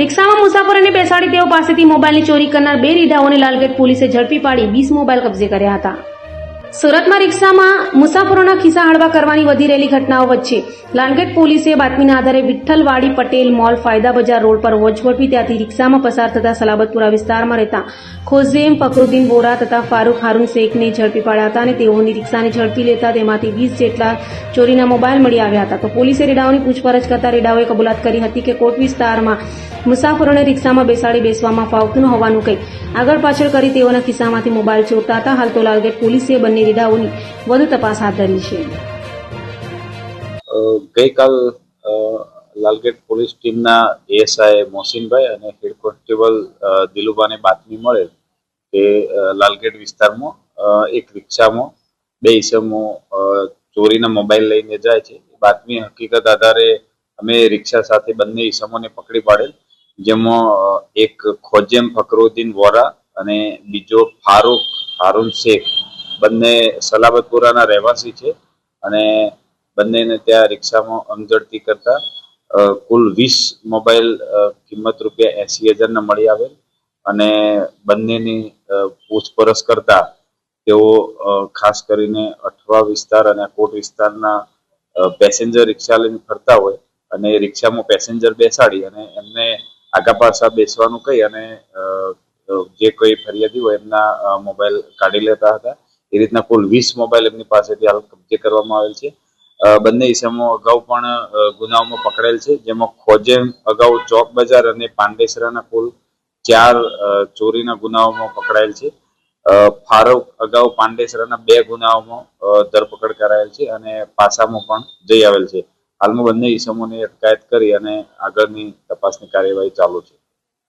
રિક્ષામાં મુસાફરોને બેસાડી તેઓ પાસેથી મોબાઈલની ચોરી કરનાર બે રીઢાઓને લાલગેટ પોલીસે ઝડપી પાડી વીસ મોબાઈલ કબજે કર્યા હતા. સુરતમાં રિક્ષામાં મુસાફરોના ખિસ્સા હળવા કરવાની વધી રહેલી ઘટનાઓ વચ્ચે લાલગેટ પોલીસે બાતમીના આધારે વિઠ્ઠલવાડી પટેલ મોલ ફાયદા બજાર રોડ પર વોચ ગોઠવી ત્યાંથી રિક્ષામાં પસાર થતા સલાબતપુરા વિસ્તારમાં રહેતા ખોઝેમ ફકરુદ્દીન બોરા તથા ફારૂક હારૂન શેખને ઝડપી પાડ્યા હતા અને તેઓની રિક્ષાને ઝડપી લેતા તેમાંથી વીસ જેટલા ચોરીના મોબાઈલ મળી આવ્યા હતા. તો પોલીસે રેડાઓની પૂછપરછ કરતા રેડાઓએ કબૂલાત કરી હતી કે કોટ વિસ્તારમાં મુસાફરોને રિક્ષામાં બેસાડી બેસવામાં ફાવતું હોવાનું કહી આગળ પાછળ કરી તેઓના ખિસ્સામાંથી મોબાઈલ ચોરતા હતા હાલ તો લાલગેટ પોલીસે બંને રીડાઓની વધુ તપાસ હાથ ધરી છે. ગઈકાલ લાલગેટ પોલીસ ટીમના એએસઆઈ મોહસિનભાઈ અને હેડ કોન્સ્ટેબલ દિલુબાને બાતમી મળે કે લાલગેટ વિસ્તારમાં એક રિક્ષામાં બે ઈસમો અ, ચોરીના મોબાઈલ લઈને જાય છે. બાતમી હકીકત આધારે અમે રિક્ષા સાથે બંને ઈસમોને પકડી પાડેલ જેમાં એક ખોજેમ ફકરુદ્દીન વોરા અને બીજો ફારૂક હારૂન શેખ બંને સલાબતપુરાના રહેવાસી છે અને બંનેને ત્યાં રિક્ષામાં અમઝડતી કરતા કુલ વીસ મોબાઈલ કિંમત રૂપિયા એસી હજારના મળી આવેલ અને બંનેની પૂછપરછ કરતા તેઓ ખાસ કરીને અઠવા વિસ્તાર અને કોટ વિસ્તારના પેસેન્જર રિક્ષા લઈને ફરતા હોય અને એ રિક્ષામાં પેસેન્જર બેસાડી અને એમને આગા પાછા બેસવાનું કહી અને જે કોઈ ફરિયાદી હોય એમના મોબાઈલ કાઢી લેતા હતા. એ રીતના કુલ વીસ મોબાઈલ એમની પાસેથી હાલ કબજે કરવામાં આવેલ છે. બંને ઇસમો અગાઉ પણ ગુનાઓમાં પકડેલ છે, જેમાં ખોજેમ અગાઉ ચોક બજાર અને પાંડેસરાના કુલ ચાર ચોરીના ગુનાઓમાં પકડાયેલ છે. ફારૂક અગાઉ પાંડેસરાના બે ગુનાઓમાં ધરપકડ કરાયેલ છે અને પાસામાં પણ જઈ આવેલ છે. હાલમાં બંને ઇસમોની અટકાયત કરી અને આગળની તપાસની કાર્યવાહી ચાલુ છે.